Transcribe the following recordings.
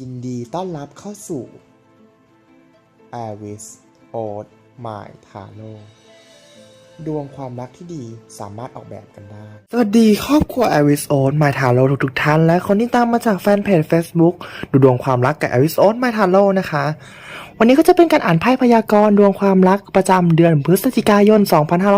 ยินดีต้อนรับเข้าสู่ a r i s o d My Taro ดวงความรักที่ดีสามารถออกแบบกันได้ สวัสดีครอบครัว a r i s o d My Taro ทุกทุกๆท่าน และคนที่ตามมาจากแฟนเพจ Facebook ดูดวงความรักกับ a r i s o d My Taro นะคะ วันนี้ก็จะเป็นการอ่านไพ่พยากรณ์ดวงความรักประจำเดือนพฤศจิกายน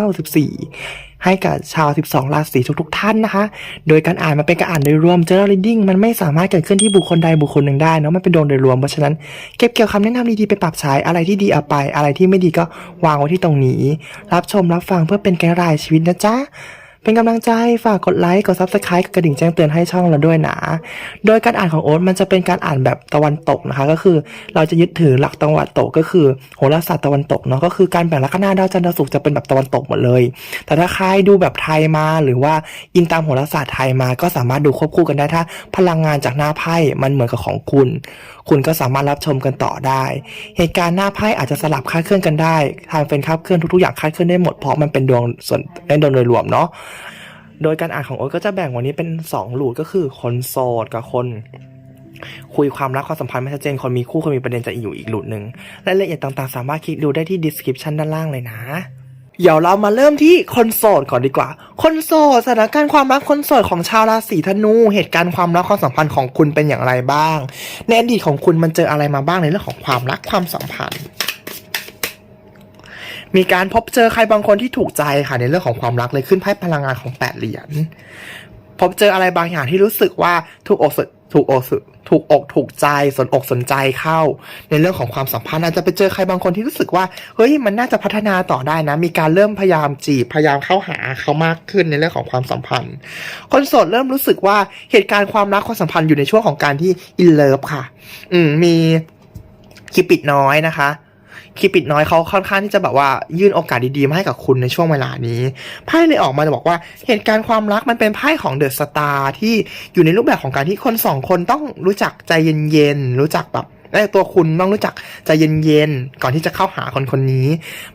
2564 ให้กับชาว 12 ราศีทุกๆท่านนะคะ โดยการอ่านมันเป็นการอ่านโดยรวม general reading มันไม่สามารถเกิดขึ้นที่บุคคลใดบุคคลหนึ่งได้เนาะมันเป็นดวงโดยรวมเพราะฉะนั้นเก็บเกี่ยวคำแนะนำดีๆไปปรับใช้อะไรที่ดีเอาไป อะไรที่ไม่ดีก็วางไว้ที่ตรงนี้ รับชมรับฟังเพื่อเป็นไกด์ไลน์ชีวิตนะจ๊ะ เป็นกำลังใจฝากกดไลค์กด Subscribe กดกระดิ่งแจ้งเตือนให้ช่องเราด้วยนะ โดยการอ่านของโอ๊ตมันจะเป็นการอ่านแบบตะวันตกนะคะ ก็คือเราจะยึดถือหลักตะวันตกก็คือโหราศาสตร์ตะวันตกเนาะก็คือการแบ่งลัคนาดาวจันทร์ดาวศุกร์จะเป็นแบบตะวันตกหมดเลย แต่ถ้าใครดูแบบไทยมาหรือว่าอินตามโหราศาสตร์ไทยมาก็สามารถดูควบคู่กันได้ถ้า พลังงานจากหน้าไพ่มันเหมือนกับของคุณ คุณก็สามารถรับชมกันต่อได้ เหตุการณ์หน้าไพ่อาจจะสลับคาดเคลื่อนกันได้ทางเป็นคาดเคลื่อนทุกๆอย่างคาดเคลื่อนได้หมดเพราะมันเป็นดวงส่วนในดวงโดยรวมเนาะโดยการอ่านของโอ๊ตก็จะแบ่งวันนี้เป็น2หลูดก็คือคนโสดกับคนคุยความรักความสัมพันธ์ไม่ชัดเจนคนมีคู่คนมีประเด็นจะอยู่อีกหลุดหนึ่งรายละเอียดต่างๆ สามารถคลิกดูได้ที่ description ด้านล่างเลยนะ เดี๋ยวเรามาเริ่มที่คนโสดก่อนดีกว่า คนโสดสถานการณ์ความรักคนโสดของชาวราศีธนู เหตุการณ์ความรักความสัมพันธ์ของคุณเป็นอย่างไรบ้าง ในอดีตของคุณมันเจออะไรมาบ้างในเรื่องของความรักความสัมพันธ์ มีการพบเจอใครบางคนที่ถูกใจค่ะในเรื่องของความรักเลยขึ้นไพ่พลังงานของแปดเหรียญ พบเจออะไรบางอย่างที่รู้สึกว่าถูกอกสถูกอกถูกอกถูกใจสนอกสนใจเข้า ในเรื่องของความสัมพันธ์อาจจะไปเจอใครบางคนที่รู้สึกว่าเฮ้ยมันน่าจะพัฒนาต่อได้นะ มีการเริ่มพยายามจีบพยายามเข้าหาเขามากขึ้นในเรื่องของความสัมพันธ์ คนโสดเริ่มรู้สึกว่าเหตุการณ์ความรักความสัมพันธ์อยู่ในช่วงของการที่อินเลิฟค่ะ อืมมีคิปิดน้อยนะคะ คีปิดน้อยเขาค่อนข้างที่จะแบบว่ายื่นโอกาสดีๆมาให้กับคุณในช่วงเวลานี้ไพ่เลยออกมาจะบอกว่าเหตุการณ์ความรักมันเป็นไพ่ของเดอะสตาร์ที่อยู่ในรูปแบบของการที่คนสองคนต้องรู้จักใจเย็นๆรู้จักแบบ และตัวคุณต้องรู้จักใจเย็นๆก่อนที่จะเข้าหาคนคนนี้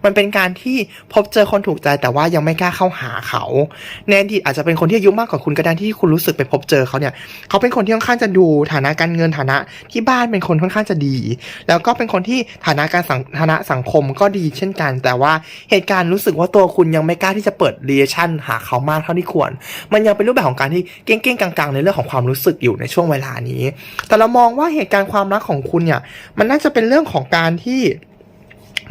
มันเป็นการที่พบเจอคนถูกใจแต่ว่ายังไม่กล้าเข้าหาเขาในอดีตอาจจะเป็นคนที่อายุมากกว่าคุณก็ได้ที่คุณรู้สึกไปพบเจอเขาเนี่ยเขาเป็นคนที่ค่อนข้างจะดูฐานะการเงินฐานะที่บ้านเป็นคนค่อนข้างจะดี แล้วก็เป็นคนที่ฐานะการสังฐานะสังคมก็ดีเช่นกัน แต่ว่าเหตุการณ์รู้สึกว่าตัวคุณยังไม่กล้าที่จะเปิดเรียชั่นหาเขามากเท่าที่ควร มันยังเป็นรูปแบบของการที่เก้งๆกลางๆ ในเรื่องของความรู้สึกอยู่ในช่วงเวลานี้ แต่เรามองว่าเหตุการณ์ความรักของคุณเนี่ยมันน่าจะเป็นเรื่องของการที่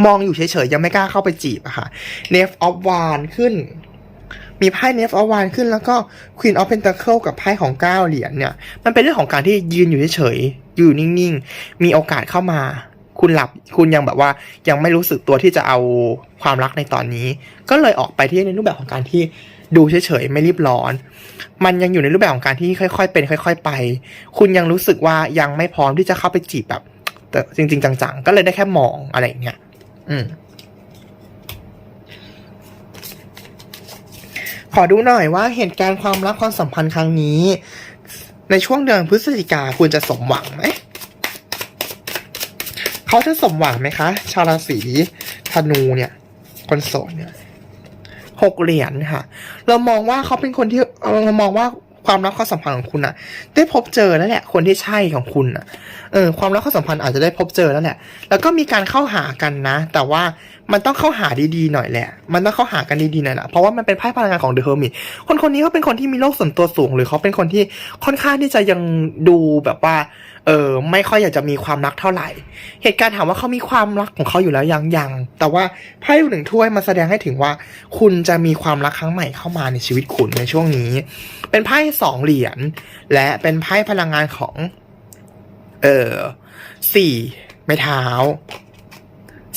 มองอยู่เฉยๆ ยังไม่กล้าเข้าไปจีบอะค่ะ n e f of w a n ขึ้น มีไพ่ n e f of w a n ขึ้นแล้วก็ Queen of Pentacle กับไพ่ของเก้าเหรียญเนี่ย มันเป็นเรื่องของการที่ยืนอยู่เฉยๆ อยู่นิ่งๆ มีโอกาสเข้ามา คุณหลับ คุณยังแบบว่ายังไม่รู้สึกตัวที่จะเอาความรักในตอนนี้ ก็เลยออกไปที่ในรูปแบบของการที่ดูเฉยๆ ไม่รีบร้อน มันยังอยู่ในรูปแบบของการที่ค่อยๆ เป็น ค่อย ๆ ไป คุณยังรู้สึกว่ายังไม่พร้อมที่จะเข้าไปจีบแบบ แต่จริง ๆ จัง ๆ ก็เลยได้แค่มองอะไรอย่างเงี้ยอืมขอดูหน่อยว่าเหตุการณ์ความรักความสัมพันธ์ครั้งนี้ ในช่วงเดือนพฤศจิกาคุณจะสมหวังไหมเขาจะสมหวังไหมคะ ชาวราศีธนูเนี่ยคนโสดเนี่ยหกเหรียญค่ะ เรามองว่าเขาเป็นคนที่เรามองว่า ความรักความสัมพันธ์ของคุณอะได้พบเจอแล้วแหละ คนที่ใช่ของคุณอะเออ ความรักความสัมพันธ์อาจจะได้พบเจอแล้วแหละ แล้วก็มีการเข้าหากันนะ แต่ว่ามันต้องเข้าหาดีๆหน่อยแหละ มันต้องเข้าหากันดีๆหน่อยแหละเพราะว่ามันเป็นไพ่พลังงานของเดอะเฮอร์มิตคนคนนี้เขาเป็นคนที่มีโลกส่วนตัวสูง หรือเขาเป็นคนที่ค่อนข้างที่จะยังดูแบบว่า ออไม่ค่อยอยากจะมีความรักเท่าไหร่ เหตุการณ์ถามว่าเขามีความรักของเขาอยู่แล้วยังยังแต่ว่าไพ่หนึ่งถ้วยมาแสดงให้ถึงว่า คุณจะมีความรักครั้งใหม่เข้ามาในชีวิตคุณในช่วงนี้ เป็นไพ่สองเหรียญและเป็นไพ่พลังงานของ เออสี่ไม้เท้า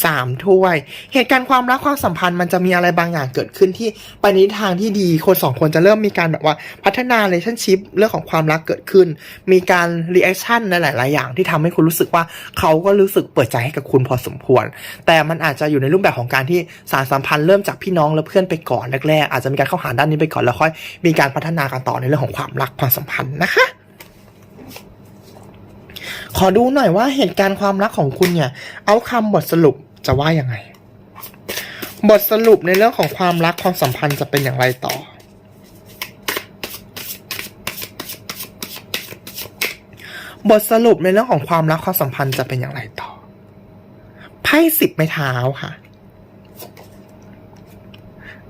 สามถ้วย เหตุการณ์ความรักความสัมพันธ์มันจะมีอะไรบางอย่างเกิดขึ้นที่ไปในทางที่ดีคนสองคนจะเริ่มมีการแบบว่าพัฒนา relationship เรื่องของความรักเกิดขึ้น มีการ reaction ในหลาย ๆ อย่างที่ทำให้คุณรู้สึกว่าเขาก็รู้สึกเปิดใจให้กับคุณพอสมควร แต่มันอาจจะอยู่ในรูปแบบของการที่สารสัมพันธ์เริ่มจากพี่น้องและเพื่อนไปก่อนแรก ๆ อาจจะมีการเข้าหาด้านนี้ไปก่อนแล้วค่อยมีการพัฒนากันต่อในเรื่องของความรักความสัมพันธ์นะคะขอดูหน่อยว่าเหตุการณ์ความรักของคุณเนี่ย เอาคำบทสรุป จะว่ายังไง บทสรุปในเรื่องของความรักความสัมพันธ์จะเป็นอย่างไรต่อ บทสรุปในเรื่องของความรักความสัมพันธ์จะเป็นอย่างไรต่อไพ่สิบไม้เท้าค่ะ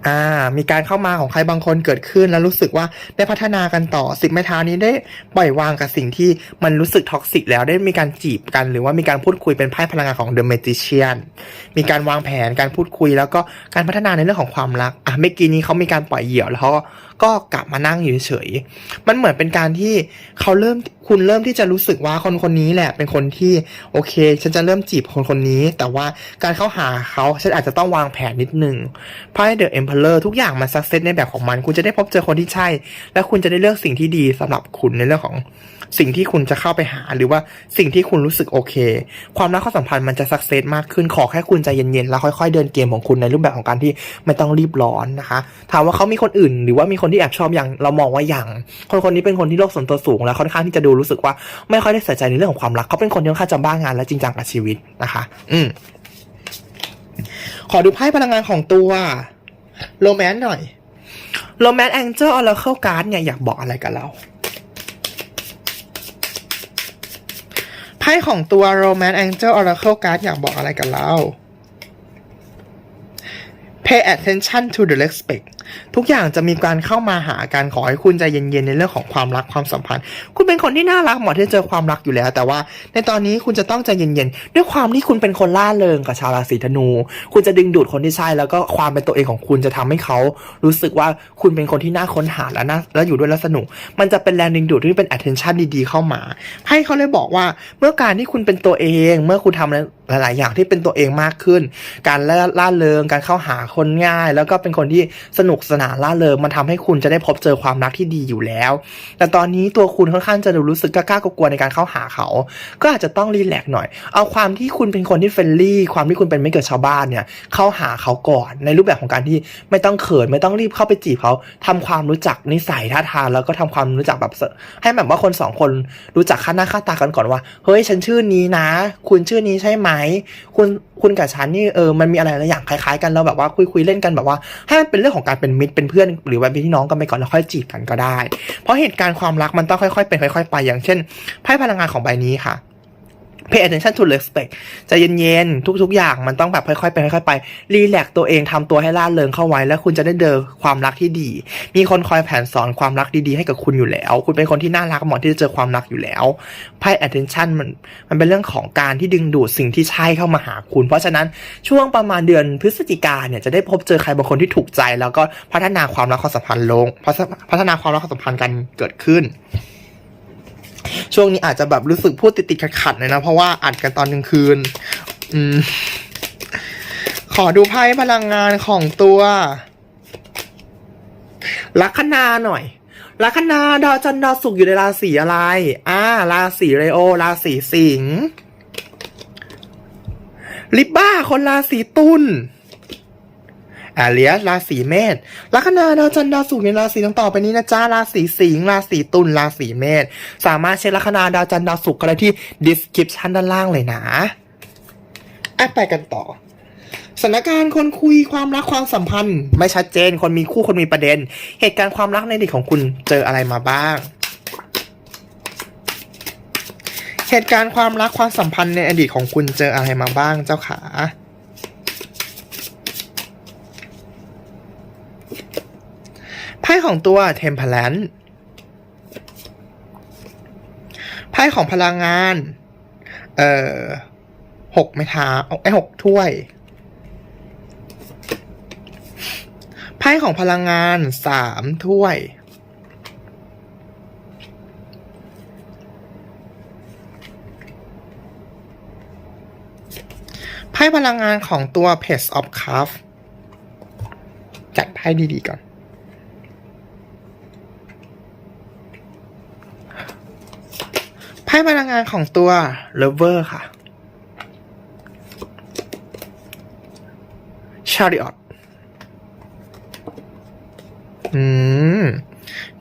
อ่า มีการเข้ามาของใครบางคนเกิดขึ้น แล้วรู้สึกว่าได้พัฒนากันต่อสิบไม้เท้านี้ได้ปล่อยวางกับสิ่งที่มันรู้สึกท็อกซิกแล้วได้มีการจีบกัน หรือว่ามีการพูดคุยเป็นไพ่พลังงานของเดอะเมจิเชียนมีการวางแผนการพูดคุยแล้วก็การพัฒนาในเรื่องของความรักอะเมื่อกี้นี้เขามีการปล่อยเหยี่ยวแล้วเขาก็กลับมานั่งอยู่เฉยๆมันเหมือนเป็นการที่เขาเริ่มคุณเริ่มที่จะรู้สึกว่าคนคนนี้แหละ เป็นคนที่โอเค ฉันจะเริ่มจีบคนคนนี้ แต่ว่าการเข้าหาเขาฉันอาจจะต้องวางแผนนิดนึงไพ่เดอะเอ็มเพลเลอร์ทุกอย่างมันสักเซสในแบบของมัน คุณจะได้พบเจอคนที่ใช่ และคุณจะได้เลือกสิ่งที่ดีสำหรับคุณในเรื่องของสิ่งที่คุณจะเข้าไปหาหรือว่าสิ่งที่คุณรู้สึกโอเค ความรักความสัมพันธ์มันจะสักเซสมากขึ้นขอแค่คุณใจเย็นๆแล้วค่อยๆเดินเกมของคุณในรูปแบบของการที่ไม่ต้องรีบร้อนนะคะ ถามว่าเขามีคนอื่น หรือว่ามีคนที่แอบชอบอย่างเรามองว่าอย่างคนคนนี้เป็นคนที่โลกส่วนตัวสูงแล้วค่อนข้างที่จะดูรู้สึกว่าไม่ค่อยได้ใส่ใจในเรื่องของความรักเขาเป็นคนที่ค่อนข้างจะบ้างานและจริงจังกับชีวิตนะคะ อืมขอดูไพ่พลังงานของตัวโรแมนต์หน่อยโรแมนต์แองเจิลออร์เคิลการ์ดเนี่ยอยากบอกอะไรกับเราไพ่ของตัว Romance Angel Oracle Card อยากบอกอะไรกับเรา Pay attention to the respect ทุกอย่างจะมีการเข้ามาหากันขอให้คุณใจเย็นๆในเรื่องของความรักความสัมพันธ์ คุณเป็นคนที่น่ารักเหมาะที่จะเจอความรักอยู่แล้ว แต่ว่าในตอนนี้คุณจะต้องใจเย็นๆด้วยความที่คุณเป็นคนล่าเริงกับชาวราศีธนู คุณจะดึงดูดคนที่ใช่แล้วก็ความเป็นตัวเองของคุณจะทำให้เขารู้สึกว่าคุณเป็นคนที่น่าค้นหาและน่าและอยู่ด้วยแล้วสนุก มันจะเป็นแรงดึงดูดที่เป็น attention ดีๆเข้ามา ให้เขาเลยบอกว่าเมื่อการที่คุณเป็นตัวเอง เมื่อคุณทำหลาย ๆ อย่างที่เป็นตัวเองมากขึ้น การล่าล่าเริงการเข้าหาคนง่าย แล้วก็เป็นคนที่สนุกกสนานล่าเริงมันทำให้คุณจะได้พบเจอความรักที่ดีอยู่แล้ว แต่ตอนนี้ตัวคุณค่อนข้างจะดูรู้สึกกล้ากลัวในการเข้าหาเขา ก็อาจจะต้องรีแลกซ์หน่อย เอาความที่คุณเป็นคนที่เฟรนลี่ ความที่คุณเป็นไม่เกิดชาวบ้านเนี่ยเข้าหาเขาก่อนในรูปแบบของการที่ไม่ต้องเขินไม่ต้องรีบเข้าไปจีบเขาทำความรู้จักนิสัยท่าทางแล้วก็ทำความรู้จักแบบให้แบบว่าคนสองคนรู้จักค่าหน้าค่าตากันก่อนว่าเฮ้ยฉันชื่อนี้นะ คุณชื่อนี้ใช่ไหมคุณคุณกับฉันนี่เออมันมีอะไรหลายอย่างคล้ายๆ กันแล้วแบบว่าคุยคุยๆเล่นกันแบบว่าให้มันเป็นเรื่องของการเป็นมิตรเป็นเพื่อน หรือว่าเป็นพี่น้องกันไปก่อนแล้วค่อยจีบกันก็ได้ เพราะเหตุการณ์ความรักมันต้องค่อยๆเป็นค่อย ๆ ไปอย่างเช่นไพ่พลังงานของใบนี้ค่ะ pay attention to respect ใจะเย็นๆ ทุกๆ อย่างมันต้องแบบค่อยๆ ไปค่อยๆ ไป รีแลกตัวเองทำตัวให้ล่าเริงเข้าไว้ แล้วคุณจะได้เจอความรักที่ดี มีคนคอยแผนสอนความรักดีๆ ให้กับคุณอยู่แล้ว คุณเป็นคนที่น่ารักเหมาะที่จะเจอความรักอยู่แล้ว pay attention มันมันเป็นเรื่องของการที่ดึงดูดสิ่งที่ใช่เข้ามาหาคุณ เพราะฉะนั้นช่วงประมาณเดือนพฤศจิกาเนี่ยจะได้พบเจอใครบางคนที่ถูกใจ แล้วก็พัฒนาความรักความสัมพันธ์ลง พัฒนาความรักความสัมพันธ์กันเกิดขึ้น ช่วงนี้อาจจะแบบรู้สึกพูดติดๆขัดๆหน่อยนะ เพราะว่าอัดกันตอนกลางคืน อืม ขอดูไพ่พลังงานของตัวลัคนาหน่อยลัคนาดาวจันทร์ดาวศุกร์อยู่ในราศีอะไร อ่า ราศีเรโอ ราศีสิงห์ลิบบ้าคนราศีตุล แอเลียสราศีเมษลัคนาดาวจันทร์ดาวศุกร์ในราศีต่างต่อไปนี้นะจ้าราศีสิงห์ราศีตุลราศีเมษสามารถเช็คลัคนาดาวจันทร์ดาวศุกร์ก็ได้ที่ description ด้านล่างเลยนะอะไปกันต่อสถานการณ์คนคุยความรักความสัมพันธ์ ไม่ชัดเจน คนมีคู่คนมีประเด็น เหตุการณ์ความรักในอดีตของคุณเจออะไรมาบ้าง เหตุการณ์ความรักความสัมพันธ์ในอดีตของคุณเจออะไรมาบ้างเจ้าขา ไพ่ ของตัว Temperance ไพ่ของพลังงาน เอ่อหกไม้เท้าไอ้หกถ้วย ไพ่ของพลังงานสามถ้วย ไพ่พลังงานของตัว Page of Cup จัดไพ่ดีๆก่อน ให้พลังงานของตัว Lover ค่ะ Chariot อืม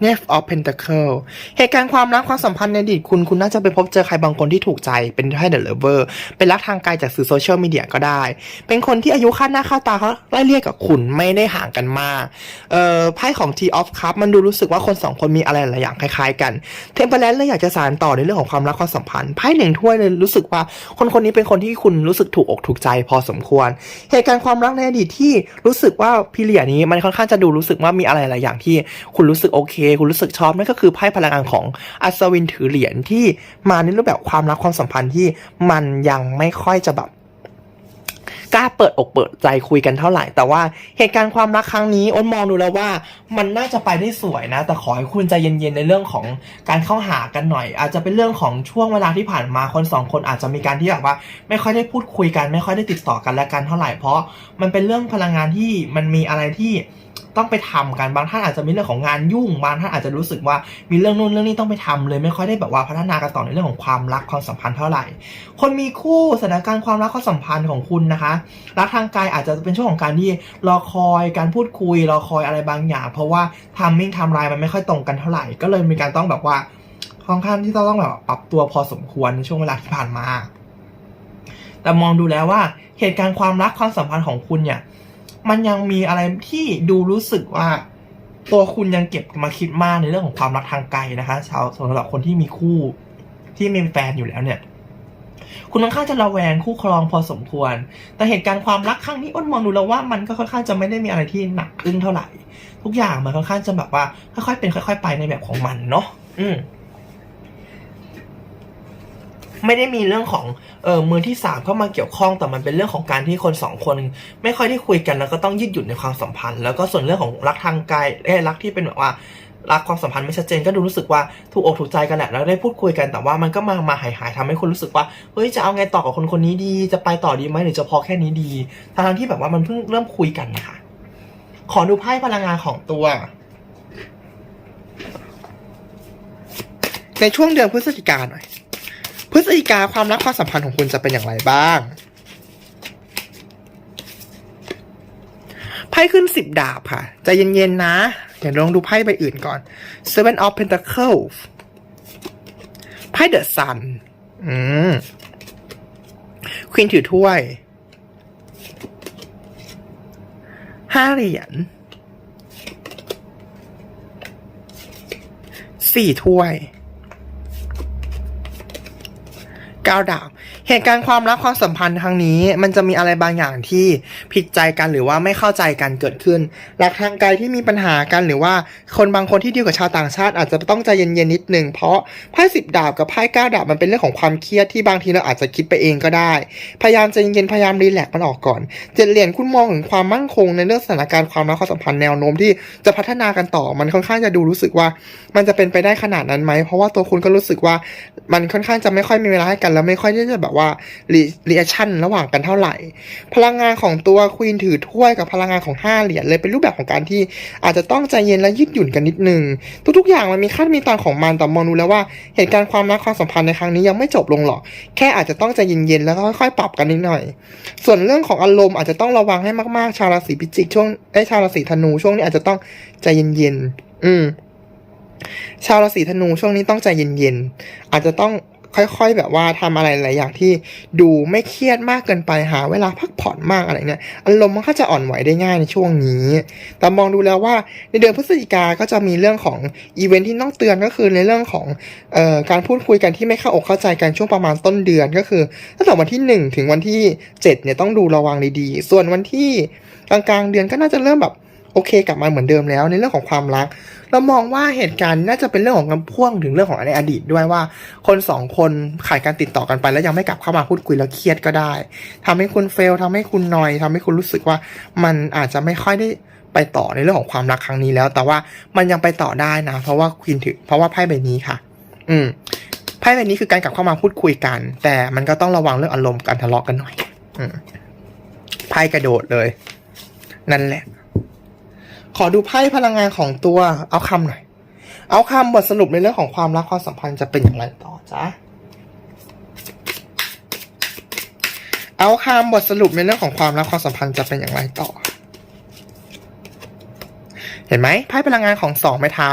Knave of Pentacle เหตุการณ์ความรักความสัมพันธ์ในอดีตคุณคุณน่าจะไปพบเจอใครบางคนที่ถูกใจเป็นให้เดอะเลเวอร์เป็นรักทางไกลจากสื่อโซเชียลมีเดียก็ได้ เป็นคนที่อายุค่าหน้าค่าตาเขาไล่เรียกกับคุณไม่ได้ห่างกันมาก เอ่อไพ่ของ T of Cup มันดูรู้สึกว่าคนสองคนมีอะไรหลายอย่างคล้ายๆกันเทมเพลนเลยอยากจะสานต่อในเรื่องของความรักความสัมพันธ์ไพ่หนึ่งถ้วยเลยรู้สึกว่าคนคนนี้เป็นคนที่คุณรู้สึกถูกอกถูกใจพอสมควร เหตุการณ์ความรักในอดีตที่รู้สึกว่าพิเรียนี้มันค่อนข้างจะดูรู้สึกว่ามีอะไรหลายอย่างที่คุณรู้สึกโอเคคุณรู้สึกชอบนั่นก็คือไพ่พลังงานของอัศวินถือเหรียญที่มาในรูปแบบความรักความสัมพันธ์ที่มันยังไม่ค่อยจะแบบกล้าเปิดอกเปิดใจคุยกันเท่าไหร่ แต่ว่าเหตุการณ์ความรักครั้งนี้อ้นมองดูแล้วว่ามันน่าจะไปได้สวยนะ แต่ขอให้คุณใจเย็นๆในเรื่องของการเข้าหากันหน่อย อาจจะเป็นเรื่องของช่วงเวลาที่ผ่านมาคนสองคนอาจจะมีการที่แบบว่า ไม่ค่อยได้พูดคุยกัน ไม่ค่อยได้ติดต่อกันและกันเท่าไหร่เพราะมันเป็นเรื่องพลังงานที่มันมีอะไรที่ ต้องไปทำกันบางท่านอาจจะมีเรื่องของงานยุ่งบางท่านอาจจะรู้สึกว่ามีเรื่องนู่นเรื่องนี้ต้องไปทำเลยไม่ค่อยได้แบบว่าพัฒนากันต่อในเรื่องของความรักความสัมพันธ์เท่าไหร่ คนมีคู่สถานการณ์ความรักความสัมพันธ์ของคุณนะคะรักทางกายอาจจะเป็นช่วงของการที่รอคอยการพูดคุยรอคอยอะไรบางอย่าง เพราะว่าทามมิ่งทม์ไลน์มันไม่ค่อยตรงกันเท่าไหร่ ก็เลยมีการต้องแบบว่าค่อนข้างที่ต้องแบบปรับตัวพอสมควรในช่วงเวลาที่ผ่านมา แต่มองดูแล้วว่าเหตุการณ์ความรักความสัมพันธ์ของคุณเนี่ย มันยังมีอะไรที่ดูรู้สึกว่า ตัวคุณยังเก็บมาคิดมากในเรื่องของความรักทางไกลนะคะชาวสำหรับคนที่มีคู่ที่มีแฟนอยู่แล้วเนี่ย คุณค่อนข้างจะระแวงคู่ครองพอสมควร แต่เหตุการณ์ความรักครั้งนี้อ้นมองดูแล้วว่ามันก็ค่อนข้างจะไม่ได้มีอะไรที่หนักอึ้งเท่าไหร่ ทุกอย่างมันค่อนข้างจะแบบว่าค่อยๆเป็นค่อย ๆ ไปในแบบของมันเนาะอืม ไม่ได้มีเรื่องของเออมือที่สามเข้ามาเกี่ยวข้องแต่มันเป็นเรื่องของการที่คนสองคน ไม่ค่อยได้คุยกันแล้วก็ต้องยืดหยุ่นในความสัมพันธ์ แล้วก็ส่วนเรื่องของรักทางกายเอ้รักที่เป็นแบบว่ารักความสัมพันธ์ไม่ชัดเจนก็ดูรู้สึกว่าถูกอกถูกใจกันแหละแล้วได้พูดคุยกันแต่ว่ามันก็มามาหายหายทำให้คุณรู้สึกว่าเฮ้ยจะเอาไงต่อกับคนคนนี้ดี จะไปต่อดีไหมหรือจะพอแค่นี้ดีทั้งที่แบบว่ามันเพิ่งเริ่มคุยกันนะคะขอดูไพ่พลังงานของตัว ในช่วงเดือนพฤศจิกาหน่อย พฤศจิกาความรักความสัมพันธ์ของคุณจะเป็นอย่างไรบ้างไพ่ขึ้นสิบดาบค่ะใจเย็นๆนะเดี๋ยวลองดูไพ่ใบอื่นก่อน Seven of Pentacles ไพ่ The Sun อืมควีนถือถ้วยห้าเหรียญสี่ถ้วย ก้าวดาว เหตุการณ์ความรักความสัมพันธ์ครั้งนี้ มันจะมีอะไรบางอย่างที่ผิดใจกันหรือว่าไม่เข้าใจกันเกิดขึ้นรักทางไกลที่มีปัญหากันหรือว่าคนบางคนที่ดีลกับชาวต่างชาติ อาจจะต้องใจเย็นๆนิดนึงเพราะไพ่สิบดาบกับไพ่เก้าดาบมันเป็นเรื่องของความเครียดที่บางทีเราอาจจะคิดไปเองก็ได้ พยายามใจเย็นพยายามรีแลกซ์มันออกก่อนเจ็ดเหรียญคุณมองถึงความมั่นคงในเรื่องสถานการณ์ความรักความสัมพันธ์แนวโน้มที่จะพัฒนากันต่อมันค่อนข้างจะดูรู้สึกว่า มันจะเป็นไปได้ขนาดนั้นไหมเพราะว่าตัวคุณก็รู้สึกว่ามันค่อนข้างจะไม่ค่อยมีเวลาให้กันแล้วไม่ค่อยที่จะแบบว่ารีรีแอคชั่นระหว่างกันเท่าไหร่ พลังงานของตัวควีนถือถ้วยกับพลังงานของห้าเหรียญเลยเป็นรูปแบบของการที่อาจจะต้องใจเย็นและยืดหยุ่นกันนิดนึง ทุกๆ อย่างมันมีขั้นมีตอนของมันแต่มองดูแล้วว่าเหตุการณ์ความรักความสัมพันธ์ในครั้งนี้ยังไม่จบลงหรอก แค่อาจจะต้องใจเย็นๆแล้วก็ค่อยๆ ปรับกันนิดหน่อย ส่วนเรื่องของอารมณ์อาจจะต้องระวังให้มากๆ ชาวราศีพิจิกช่วงไอ้ชาวราศีธนูช่วงนี้อาจจะต้องใจเย็นๆอืมชาวราศีธนูช่วงนี้ต้องใจเย็นๆอาจจะต้อง ค่อย ๆ แบบว่าทำอะไรหลายอย่างที่ดูไม่เครียดมากเกินไปหาเวลาพักผ่อนมากอะไรเนี่ยอารมณ์มันก็จะอ่อนไหวได้ง่ายในช่วงนี้ แต่มองดูแล้วว่าในเดือนพฤศจิกาก็จะมีเรื่องของอีเวนท์ที่ต้องเตือนก็คือในเรื่องของออการพูดคุยกันที่ไม่เข้าอกเข้าใจกันช่วงประมาณต้นเดือนก็คือตั้งแต่วันที่ 1 ถึงวันที่7เนี่ยต้องดูระวังดีๆส่วนวันที่กลางๆเดือนก็น่าจะเริ่มแบบ โอเคกลับมาเหมือนเดิมแล้วในเรื่องของความรัก เรามองว่าเหตุการณ์น่าจะเป็นเรื่องของกำพ่วงถึงเรื่องของในอดีตด้วยว่า คนสองคนขาดการติดต่อกันไป แล้วยังไม่กลับเข้ามาพูดคุยแล้วเครียดก็ได้ทำให้คุณเฟลทำให้คุณนอยทำให้คุณรู้สึกว่ามันอาจจะไม่ค่อยได้ไปต่อในเรื่องของความรักครั้งนี้แล้ว แต่ว่ามันยังไปต่อได้นะ เพราะว่าควีนถือเพราะว่าไพ่ใบนี้ค่ะ อืมไพ่ใบนี้คือการกลับเข้ามาพูดคุยกัน แต่มันก็ต้องระวังเรื่องอารมณ์การทะเลาะกันหน่อย อืมไพ่กระโดดเลย นั่นแหละ ขอดูไพ่พลังงานของตัวเอาคำหน่อย เอาคำบทสรุปในเรื่องของความรักความสัมพันธ์จะเป็นอย่างไรต่อจ้ะเอาคำบทสรุปในเรื่องของความรักความสัมพันธ์จะเป็นอย่างไรต่อ เห็นไหมไพ่พลังงานของสองไม้เท้า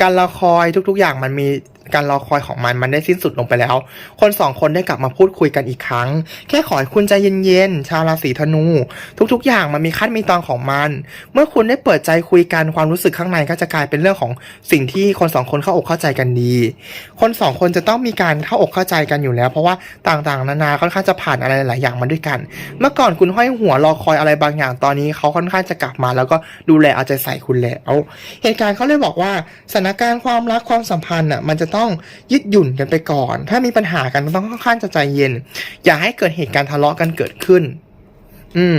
การรอคอยทุก ๆ อย่างมันมี การรอคอยของมันมันได้สิ้นสุดลงไปแล้ว คนสองคนได้กลับมาพูดคุยกันอีกครั้ง แค่ขอให้คุณใจเย็นๆ ชาวราศีธนู ทุกๆ อย่างมันมีขั้นมีตอนของมัน เมื่อคุณได้เปิดใจคุยกันความรู้สึกข้างในก็จะกลายเป็นเรื่องของสิ่งที่คนสองคนเข้าอกเข้าใจกันดี คนสองคนจะต้องมีการเข้าอกเข้าใจกันอยู่แล้ว เพราะว่าต่างๆ นานาค่อนข้างจะผ่านอะไรหลายอย่างมาด้วยกัน เมื่อก่อนคุณห้อยหัวรอคอยอะไรบางอย่างตอนนี้เขาค่อนข้างจะกลับมา แล้วก็ดูแลเอาใจใส่คุณแล้ว เหตุการณ์เขาเลยบอกว่าสถานการณ์ความรักความสัมพันธ์อะมันจะต้องยืดหยุ่นกันไปก่อน ถ้ามีปัญหากันมันต้องค่อนข้างจะใจเย็น อย่าให้เกิดเหตุการณ์ทะเลาะกันเกิดขึ้น อืม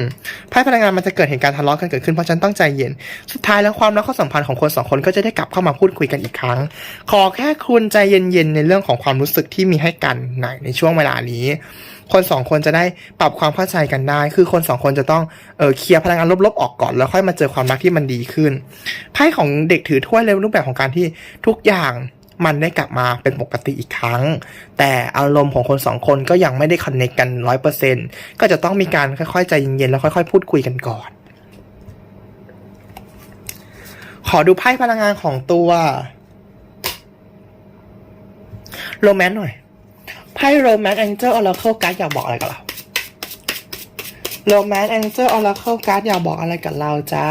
ไพ่พลังงานมันจะเกิดเหตุการณ์ทะเลาะกันเกิดขึ้นเพราะฉันต้องใจเย็น สุดท้ายแล้วความรักความสัมพันธ์ของคนสองคนก็จะได้กลับเข้ามาพูดคุยกันอีกครั้ง ขอแค่คุณใจเย็นๆในเรื่องของความรู้สึกที่มีให้กันในในช่วงเวลานี้คนสองคนจะได้ปรับความเข้าใจกันได้ คือคนสองคนจะต้องเออเคลียร์พลังงานลบๆออกก่อน แล้วค่อยมาเจอความรักที่มันดีขึ้น ไพ่ของเด็กถือถ้วยเลยรูปแบบของการที่ทุกอย่าง มันได้กลับมาเป็นปกติอีกครั้ง แต่อารมณ์ของคนสองคนก็ยังไม่ได้คอนเนคกันร้อยเปอร์เซ็นก็จะต้องมีการค่อยๆใจเย็นๆแล้วค่อยๆ พูดคุยกันก่อน ขอดูไพ่พลังงานของตัวโรแมนต์หน่อยไพ่โรแมนต์แองเจิลออร์เคิลการ์ดอยากบอกอะไรกับเราโรแมนต์แองเจิลออร์เคิลการ์ดอยากบอกอะไรกับเราจ้า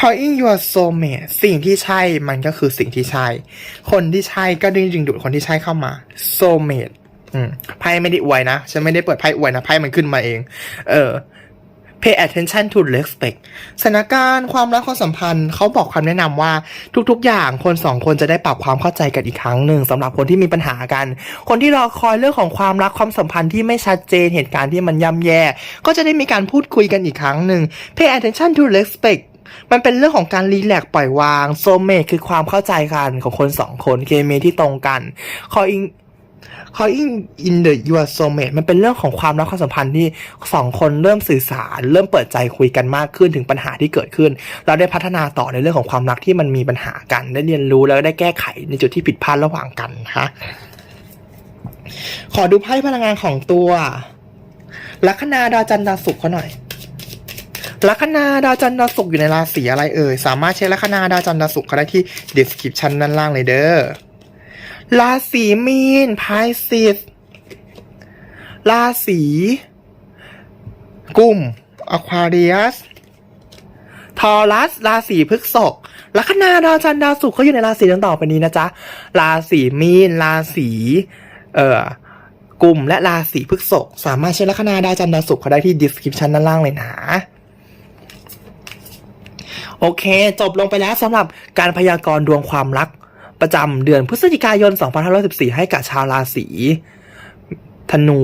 calling your soulmate สิ่งที่ใช่มันก็คือสิ่งที่ใช่ คนที่ใช่ก็ดึงดึงดูดคนที่ใช่เข้ามา soulmate ไพ่ไม่ได้อวยนะ ฉันไม่ได้เปิดไพ่อวยนะ ไพ่มันขึ้นมาเอง เออ pay attention to respect สถานการณ์ความรักความสัมพันธ์ เขาบอกคำแนะนำว่าทุกๆ อย่างคนสองคนจะได้ปรับความเข้าใจกันอีกครั้งหนึ่งสำหรับคนที่มีปัญหากัน คนที่รอคอยเรื่องของความรักความสัมพันธ์ที่ไม่ชัดเจนเหตุการณ์ที่มันย่ำแย่ ก็จะได้มีการพูดคุยกันอีกครั้งหนึ่ง pay attention to respect มันเป็นเรื่องของการรีแลกซ์ปล่อยวางโซเมคือความเข้าใจกันของคนสองคนเคมีที่ตรงกันคอยอิง calling in the your soulmate มันเป็นเรื่องของความรักความสัมพันธ์ที่สองคนเริ่มสื่อสาร เริ่มเปิดใจคุยกันมากขึ้นถึงปัญหาที่เกิดขึ้น เราได้พัฒนาต่อในเรื่องของความรักที่มันมีปัญหากันได้เรียนรู้แล้วได้แก้ไขในจุดที่ผิดพลาดระหว่างกันนะคะขอดูไพ่พลังงานของตัวลัคนาดาวจันทร์ดาวศุกร์เขาหน่อย ลัคนาดาวจันทร์ดาวศุกร์อยู่ในราศีอะไรเอ่ยสามารถเช็คลัคนาดาวจันทร์ดาวศุกร์เขาได้ที่ description ด้านล่างเลยเด้อราศีมีนพายซิสราศีกุมอควาเรียสทอรัส ราศีพฤษภลัคนาดาวจันทร์ดาวศุกร์เขาอยู่ในราศีดังต่อไปนี้นะจ๊ะ ราศีมีน ราศีเอ่อกุมและราศีพฤษภสามารถเช็คลัคนาดาวจันทร์ดาวศุกร์เขาได้ที่ description ด้านล่างเลยนะ โอเค จบลงไปแล้วสำหรับการพยากรณ์ดวงความรัก ประจำเดือนพฤศจิกายน 2514 ให้กับชาวราศีธนู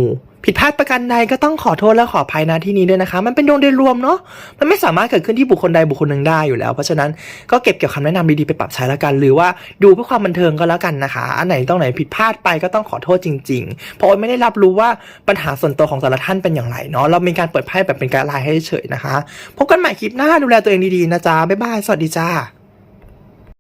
ผิดพลาดประการใดก็ต้องขอโทษและขออภัยนะที่นี้ด้วยนะคะ มันเป็นดวงโดยรวมเนาะมันไม่สามารถเกิดขึ้นที่บุคคลใดบุคคลหนึ่งได้อยู่แล้ว เพราะฉะนั้นก็เก็บเกี่ยวคำแนะนำดีๆไปปรับใช้แล้วกัน หรือว่าดูเพื่อความบันเทิงก็แล้วกันนะคะ อันไหนต้องไหนผิดพลาดไปก็ต้องขอโทษจริงๆ เพราะว่าไม่ได้รับรู้ว่าปัญหาส่วนตัวของแต่ละท่านเป็นอย่างไรเนาะเรามีการเปิดไพ่แบบเป็นการไลน์ให้เฉยนะคะพบกันใหม่คลิปหน้าดูแลตัวเองดีๆนะจ๊ะบ๊ายบายสวัสดีจ้า